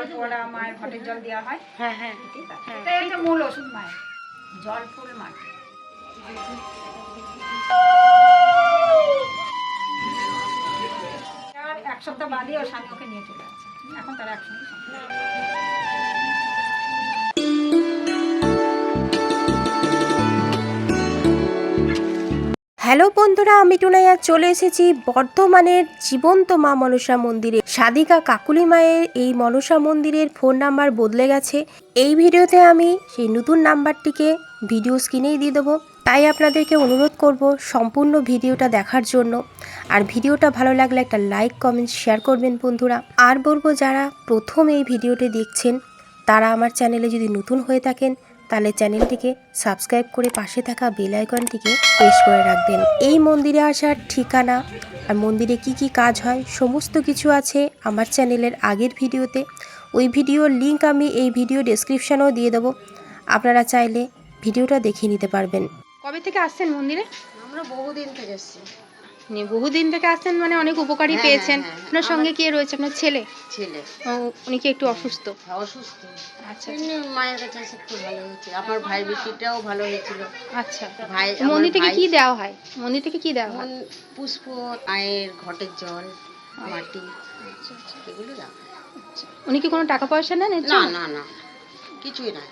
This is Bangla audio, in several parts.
জল পোড়া মায়ের ঘটের জল দেওয়া হয়। হ্যাঁ হ্যাঁ। এটা হ্যাঁ। হচ্ছে মূল ওষুধ মায়ের। জল ফুল মাটি এক সপ্তাহ বাদে ওর স্বামী ওকে নিয়ে চলে আসছে এখন তারা একসঙ্গে হ্যালো বন্ধুরা, আমি টুনাইয়া চলে এসেছি বর্ধমানের জীবন্ত মা মনসা মন্দিরে। সাদিকা কাকুলি মায়ের এই মনসা মন্দিরের ফোন নাম্বার বদলে গেছে। এই ভিডিওতে আমি সেই নতুন নাম্বারটিকে ভিডিও স্ক্রিনেই দিয়ে দেবো। তাই আপনাদেরকে অনুরোধ করব সম্পূর্ণ ভিডিওটা দেখার জন্য। আর ভিডিওটা ভালো লাগলে একটা লাইক, কমেন্ট, শেয়ার করবেন বন্ধুরা। আর বলব, যারা প্রথম এই ভিডিওটি দেখছেন, তারা আমার চ্যানেলে যদি নতুন হয়ে থাকেন তাহলে চ্যানেলটিকে সাবস্ক্রাইব করে পাশে থাকা বেল আইকনটিকে প্রেস করে রাখবেন। এই মন্দিরে আসার ঠিকানা আর মন্দিরে কি কি কাজ হয় সমস্ত কিছু আছে আমার চ্যানেলের আগের ভিডিওতে। ওই ভিডিওর লিংক আমি এই ভিডিও ডেসক্রিপশানেও দিয়ে দেবো। আপনারা চাইলে ভিডিওটা দেখে নিতে পারবেন। কবে থেকে আসছেন মন্দিরে? আমরা বহুদিন থেকে এসেছি। মানে বহুদিন থেকে আসছেন মানে অনেক উপকারী হ্যাঁ, পেয়েছেন। হ্যাঁ, হ্যাঁ। আপনার সঙ্গে কে রয়েছে? আপনার ছেলে? ছেলে। ও, উনি কি একটু অসুস্থ? অসুস্থ। আচ্ছা। মায়ের কাছে এসে খুব ভালো হয়েছে। আমার ভাই বেশিটাও ভালো হয়েছিল। আচ্ছা। ভাই মন্দির থেকে কি দেওয়া হয়? মন্দির থেকে কি দেওয়া হয়? মন পুষ্প মায়ের ঘটের জল মাটি আচ্ছা, আচ্ছা। এগুলো দাও উনি কি কোনো টাকা পয়সা নেন এর না জন্য? না না। কিছুই না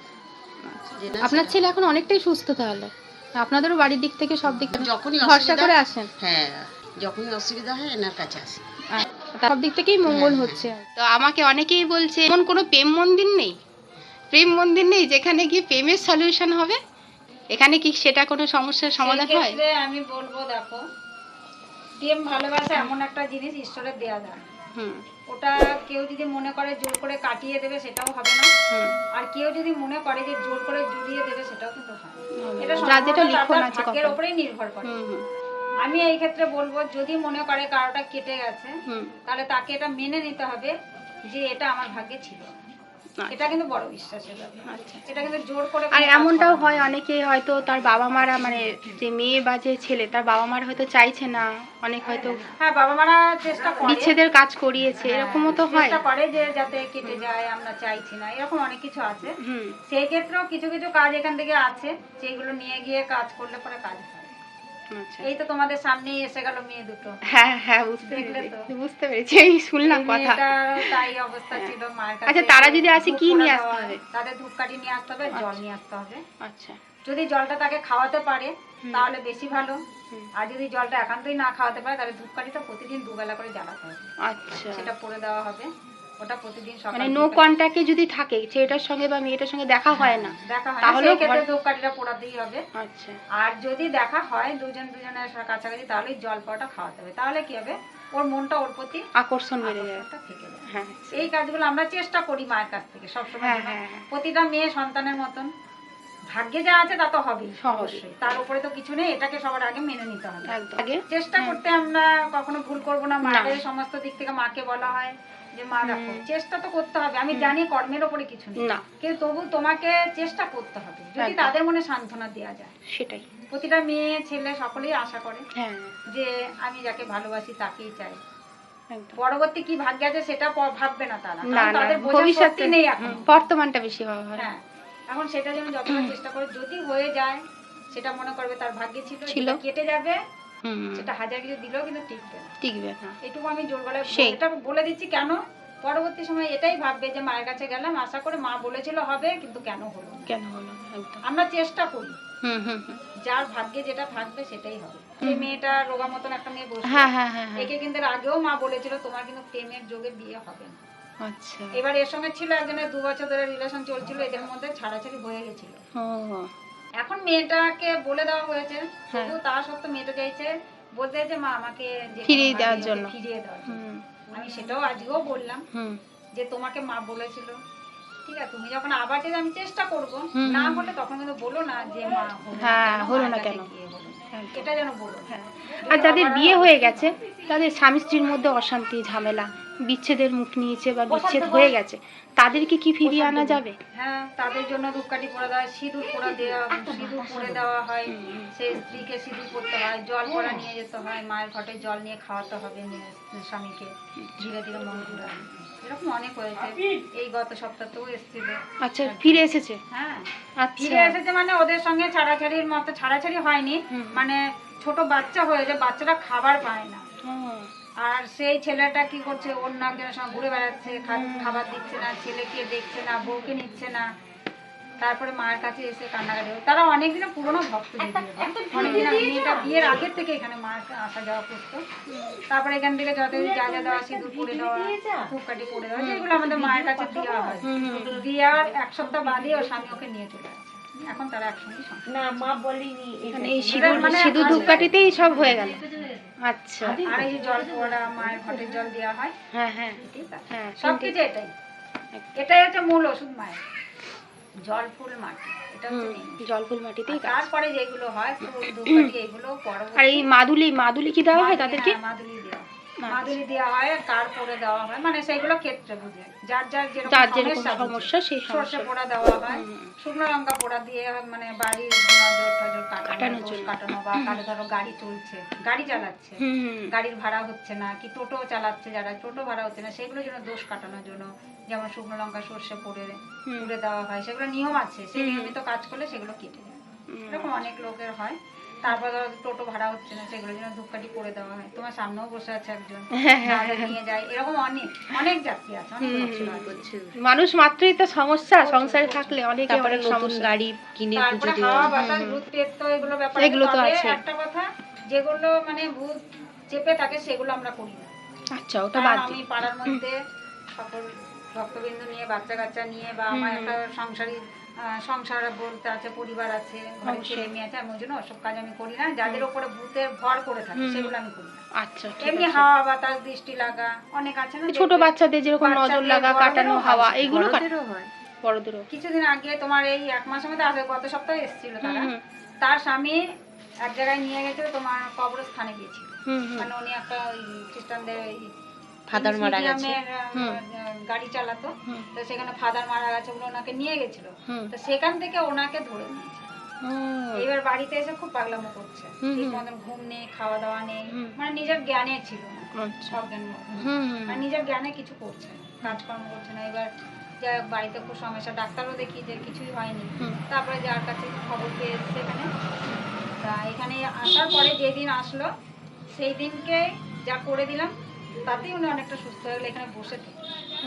যেটা আপনার ছেলে এখন অনেকটাই সুস্থ তাহলে? আপনাদেরও বাড়ির দিক থেকে সব দিক থেকে যখনই ভরসা করে আসেন? হ্যাঁ যখনই অসুবিধা হয় এনার কাছে আসি। সব দিক থেকেই মঙ্গল হ্যাঁ, হচ্ছে তো আমাকে অনেকেই বলছে এমন কোনো প্রেম মন্দির নেই? প্রেম মন্দির নেই যেখানে গিয়ে প্রেমের সলিউশন হবে? এখানে কি সেটা কোনো সমস্যার সমাধান হয়? আমি বলব দেখো প্রেম ভালোবাসা এমন একটা জিনিস ঈশ্বরের দেয়া যায়। হুম ওটা কেউ যদি মনে করে জোর করে কাটিয়ে দেবে সেটাও হবে না। আর কেউ যদি মনে করে যে জোর করে জুড়িয়ে দেবে সেটাও কিন্তু হয়। এটা সম্পূর্ণ। উপরেই নির্ভর করে। আমি এই ক্ষেত্রে বলব যদি মনে করে কারোটা কেটে গেছে হুম। তাহলে তাকে এটা মেনে নিতে হবে যে এটা আমার ভাগ্যে ছিল। এটা কিন্তু বড় বিশ্বাসের ব্যাপার। আচ্ছা। এটা কিন্তু জোর করে আর এমনটাও হয় অনেকে হয়তো তার বাবা মারা মানে যে মেয়ে বা যে ছেলে তার বাবা মার হয়তো চাইছে না। অনেক হয়তো হ্যাঁ বাবা মারা চেষ্টা করে। বিচ্ছেদের কাজ করিয়েছে। হ্যাঁ, এরকমও তো হয়। চেষ্টা করে যে যাতে কেটে যায় আমরা চাইছি না। এরকম অনেক কিছু আছে। হুম। সেই ক্ষেত্রেও কিছু কিছু কাজ এখান থেকে আছে। যেগুলো নিয়ে গিয়ে কাজ করলে পরে কাজ হয়। আচ্ছা এই তো তোমাদের সামনেই এসে গেল মেয়ে দুটো। হ্যাঁ হ্যাঁ বুঝতে পেরেছি। বুঝতে পেরেছি। এই শুনলাম কথা। তাই অবস্থা ছিল কাছে। আচ্ছা, তারা যদি আসে কি নিয়ে আসতে হবে? তাদের ধূপকাঠি নিয়ে আসতে হবে জল নিয়ে আসতে হবে। আচ্ছা। যদি জলটা তাকে খাওয়াতে পারে তাহলে বেশি ভালো। আর যদি জলটা একান্তই না খাওয়াতে পারে তাহলে ধূপকাঠিটা প্রতিদিন দুবেলা করে জ্বালাতে হবে। আচ্ছা। সেটা পরে দেওয়া হবে। ওটা প্রতিদিন সকাল মানে নো কন্ট্যাক্টে যদি থাকে ছেলেটার সঙ্গে বা মেয়েটার সঙ্গে দেখা হয় না দেখা হয় তাহলে ক্ষেত্রে ধূপকাঠিটা পোড়াতেই হবে। আচ্ছা। আর যদি দেখা হয় দুজন দুজনের কাছাকাছি তাহলে জল পাওয়াটা খাওয়াতে হবে। তাহলে কি হবে? ওর মনটা ওর প্রতি আকর্ষণ বেড়ে যাবে। হ্যাঁ। এই কাজগুলো আমরা চেষ্টা করি মায়ের কাছ থেকে সবসময় হ্যাঁ, হ্যাঁ। প্রতিটা মেয়ে সন্তানের মতন। ভাগ্যে যা আছে তা তো হবেই। অবশ্যই। তার উপরে তো কিছু নেই এটাকে সবার আগে মেনে নিতে হবে। আগে? চেষ্টা। করতে আমরা কখনো ভুল করব না মায়ের সমস্ত দিক থেকে মাকে বলা হয়। যে মা দেখো চেষ্টা তো করতে হবে। আমি জানি কর্মের ওপরে কিছু নেই। না। কিন্তু তবু তোমাকে চেষ্টা করতে হবে। যদি তাদের মনে সান্ত্বনা দেওয়া যায়। সেটাই। প্রতিটা মেয়ে ছেলে সকলেই আশা করে হ্যাঁ। যে আমি যাকে ভালোবাসি তাকেই চাই। পরবর্তী কি ভাগ্য আছে সেটা ভাববে না তারা। তাদের ভবিষ্যতে নেই এখন। বর্তমানটা বেশি হ্যাঁ। এখন সেটা যেন যতটা চেষ্টা করে যদি হয়ে যায় সেটা মনে করবে তার ভাগ্যে ছিল। কেটে যাবে সেটা হাজার কিছু দিলেও কিন্তু টিকবে না। টিকবে না। এটুকু আমি জোর গলায়। এটা বলে দিচ্ছি কেন? পরবর্তী সময় এটাই ভাববে যে মায়ের কাছে গেলাম আশা করে মা বলেছিল হবে কিন্তু কেন হলো? কেন হলো আমরা চেষ্টা করি। হুম হুম হুম। যার ভাগ্যে যেটা থাকবে সেটাই হবে। এই মেয়েটা রোগা মতন একটা মেয়ে বসে হ্যাঁ হ্যাঁ হ্যাঁ হ্যাঁ। একে কিন্তু আগেও মা বলেছিল তোমার কিন্তু প্রেমের যোগে বিয়ে হবে না। আচ্ছা। এবার এর সঙ্গে ছিল একজনের দু বছর ধরে রিলেশন চলছিল এদের মধ্যে ছাড়াছাড়ি হয়ে গেছিল। এখন মেয়েটাকে বলে দেওয়া হয়েছে হ্যাঁ। শুধু তা সত্ত্বেও মেয়েটা চাইছে বলতে চাইছে মা আমাকে ফিরিয়ে দেওয়ার জন্য। ফিরিয়ে দেওয়ার আমি সেটাও আজকেও বললাম যে তোমাকে মা বলেছিল। ঠিক আছে তুমি যখন আবার চাইলে আমি চেষ্টা করব না। হলে তখন কিন্তু বলো না যে মা হ্যাঁ, হলো না কেন। এটা যেন বলো। হ্যাঁ। আর যাদের বিয়ে হয়ে গেছে তাদের স্বামী স্ত্রীর মধ্যে অশান্তি ঝামেলা বিচ্ছেদের মুখ নিয়েছে বা বিচ্ছেদ হয়ে গেছে তাদেরকে কি ফিরিয়ে আনা যাবে? হ্যাঁ তাদের জন্য ধূপকাঠি পরে দেওয়া সিঁদুর পরে দেওয়া সিঁদুর পরে দেওয়া হয় সেই স্ত্রীকে সিঁদুর পরতে হয় জল পরা নিয়ে যেতে হয় মায়ের ঘটে জল নিয়ে খাওয়াতে হবে স্বামীকে ধীরে ধীরে মন ঘুরায় এরকম অনেক হয়েছে এই গত সপ্তাহতেও এসেছিল আচ্ছা ফিরে এসেছে? হ্যাঁ আচ্ছা। ফিরে এসেছে মানে ওদের সঙ্গে ছাড়াছাড়ির মতো ছাড়াছাড়ি হয়নি মানে ছোট বাচ্চা হয়েছে বাচ্চারা খাবার পায় না। আর সেই ছেলেটা কি করছে? অন্য একজনের সঙ্গে ঘুরে বেড়াচ্ছে খা- খাবার দিচ্ছে না ছেলেকে দেখছে না বউকে নিচ্ছে না। তারপরে মায়ের কাছে এসে কান্নাকাটি করে। তারা অনেকদিন পুরনো ভক্ত। অনেকদিন মেয়েটা বিয়ের আগের থেকে এখানে মার আসা যাওয়া করতো। তারপরে এখান থেকে যত যা যা দেওয়া সিঁদুর পরে দেওয়া ধূপকাঠি পরে দেওয়া যেগুলো আমাদের মায়ের কাছে দেওয়া হয়। দেওয়ার এক সপ্তাহ বাদে ওর স্বামী ওকে নিয়ে চলে আসে। এখন তারা একসঙ্গে সংসার মানে এই সিঁদুর সিঁদুর ধূপকাঠিতেই সব হয়ে গেল। আচ্ছা। আর এই জল পোড়া মায়ের ঘটের জল দেওয়া হয় হ্যাঁ হ্যাঁ। হ্যাঁ সব কিছু এটাই। এটাই হচ্ছে মূল ওষুধ মায়ের। জল ফুল মাটি। জলফুল মাটিতেই তারপরে যেগুলো হয় এগুলো আর এই মাদুলি মাদুলি কি দেওয়া হয় তাদেরকে? হ্যাঁ, মাদুলি দেওয়া মাদুলি দেওয়া হয় আর কার পরে দেওয়া হয় মানে সেগুলো ক্ষেত্রে বুঝে। যার যার যেরকম যার যেরকম সমস্যা সেই সর্ষে পোড়া দেওয়া হয় শুকনো লঙ্কা পোড়া দিয়ে মানে বাড়ির কাটানো জন্য। কাটানো বা কারও ধরো গাড়ি চলছে গাড়ি চালাচ্ছে গাড়ির ভাড়া হচ্ছে না কি টোটো চালাচ্ছে যারা টোটো ভাড়া হচ্ছে না সেগুলো যেন দোষ কাটানোর জন্য যেমন শুকনো লঙ্কা সর্ষে পড়ে। পুড়ে দেওয়া হয় সেগুলো নিয়ম আছে সেই নিয়মিত কাজ করলে সেগুলো কেটে যায়। এরকম অনেক লোকের হয়। তারপর ধরো টোটো ভাড়া হচ্ছে না সেগুলো যেন ধূপকাঠি করে দেওয়া হয়। তোমার সামনেও বসে আছে একজন হ্যাঁ, হ্যাঁ, নাহলে নিয়ে যায়। এরকম অনেক অনেক যাত্রী আছে। মানুষ মাত্রই তো সমস্যা সংসারে থাকলে অনেকে অনেক সমস্যা। গাড়ি কিনে পুজো দেওয়া হাওয়া বাতাস ভূত প্রেত তো এগুলো ব্যাপার এগুলো তো আছে। একটা কথা যেগুলো মানে ভূত চেপে থাকে সেগুলো আমরা করি না। আচ্ছা ওটা বাদ আমি দিই পাড়ার মধ্যে সকল ভক্তবৃন্দ নিয়ে বাচ্চা কাচ্চা নিয়ে বা আমার একটা সংসারী সংসার বলতে আছে পরিবার আছে ঘরে ছেলে মেয়ে আছে আমি ওই জন্য ওসব কাজ আমি করি না। যাদের উপরে ভূতের ভর করে থাকে সেগুলো আমি করি না। আচ্ছা এমনি হাওয়া বাতাস দৃষ্টি লাগা অনেক আছে না ছোট বাচ্চাদের যেরকম নজর লাগা কাটানো হাওয়া এইগুলো হয়। বড়দেরও। কিছুদিন আগে তোমার এই এক মাসের মধ্যে আগে গত সপ্তাহে এসেছিল তারা। তার স্বামী এক জায়গায় নিয়ে গেছে তোমার কবরস্থানে গিয়েছিল। মানে উনি একটা ওই খ্রিস্টানদের ফাদার মারা গেছে। গাড়ি চালাতো তো সেখানে ফাদার মারা গেছে বলে ওনাকে নিয়ে গেছিল। তো সেখান থেকে ওনাকে ধরে নিয়েছে এবার বাড়িতে এসে খুব পাগলামো করছে। ঠিক মতন ঘুম নেই খাওয়া দাওয়া নেই মানে নিজের জ্ঞানে ছিল আচ্ছা। নিজের জ্ঞানে কিছু করছে না কাজকর্ম করছে না। এবার যাই হোক বাড়িতে খুব সমস্যা ডাক্তারও দেখি যে কিছুই হয়নি। তারপরে যার কাছে খবর পেয়ে এসছে এখানে। তা এখানে আসার পরে যেদিন আসলো সেই দিনকে যা করে দিলাম তাতেই উনি অনেকটা সুস্থ হয়ে গেলো এখানে বসে থেকে।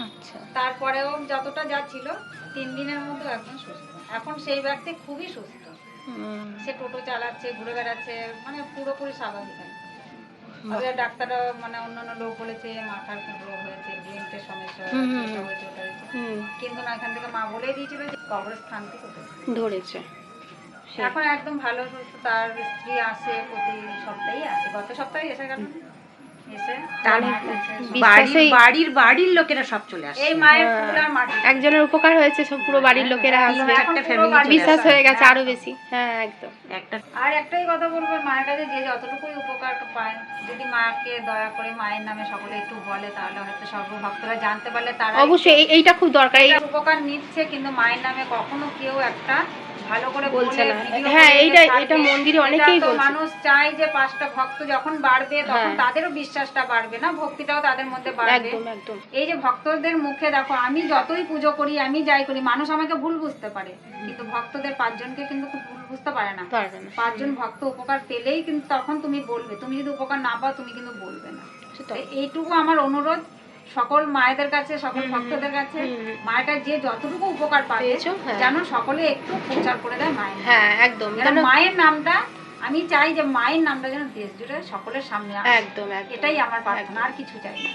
আচ্ছা। তারপরেও যতটা যা ছিল তিন দিনের মধ্যে একদম সুস্থ। এখন সেই ব্যক্তি খুবই সুস্থ। সে টোটো চালাচ্ছে ঘুরে বেড়াচ্ছে মানে পুরোপুরি স্বাভাবিক ডাক্তাররা মানে অন্যান্য লোক বলেছে মাথার রোগ হয়েছে ব্রেনটের সমস্যা হুম, হুম, এটা হয়েছে ওটা হয়েছে। কিন্তু না এখান থেকে মা বলেই দিয়েছিল যে কবরস্থান থেকে ধরেছে। এখন একদম ভালো সুস্থ। তার স্ত্রী আসে প্রতি সপ্তাহেই আসে গত সপ্তাহে এসে গেল। বাড়ির বাড়ির বাড়ির লোকেরা সব চলে আসে। এই মায়ের হ্যাঁ। একজনের উপকার হয়েছে সব পুরো বাড়ির লোকেরা আসবে। একটা পুরো family বাড়ির চলে বিশ্বাস হয়ে গেছে হ্যাঁ। আরও বেশি। হ্যাঁ একদম। একটা আর একটাই কথা বলব মায়ের কাছে যে যতটুকুই উপকার পায় যদি মাকে দয়া করে মায়ের নামে সকলে একটু বলে তাহলে হয়তো সর্বভক্তরা জানতে পারলে তারা অবশ্যই এই- এইটা খুব দরকার। এই উপকার নিচ্ছে কিন্তু মায়ের নামে কখনো কেউ একটা ভালো করে বলছে না। হ্যাঁ, এইটা- এটা মন্দিরে অনেকেই বলছে। মানুষ চায় যে পাঁচটা ভক্ত যখন বাড়বে তখন হ্যাঁ। তাদেরও বিশ্বাসটা বাড়বে না ভক্তিটাও তাদের মধ্যে বাড়বে। একদম একদম। এই যে ভক্তদের মুখে দেখো আমি যতই পুজো করি আমি যাই করি মানুষ আমাকে ভুল বুঝতে পারে। কিন্তু ভক্তদের পাঁচজনকে কিন্তু খুব ভুল বুঝতে পারে না। পাঁচজন ভক্ত উপকার পেলেই কিন্তু তখন তুমি বলবে। তুমি যদি উপকার না পাও তুমি কিন্তু বলবে না। এইটুকু আমার অনুরোধ। সকল মায়েদের কাছে সকল ভক্তদের কাছে মায়েটা যে যতটুকু উপকার পাবে? হ্যাঁ। যেন সকলে একটু প্রচার করে দেয় মায়ের হ্যাঁ একদম। মায়ের নামটা আমি চাই যে মায়ের নামটা যেন দেশ জুড়ে সকলের সামনে একদম এটাই আমার প্রার্থনা আর কিছু চাই না।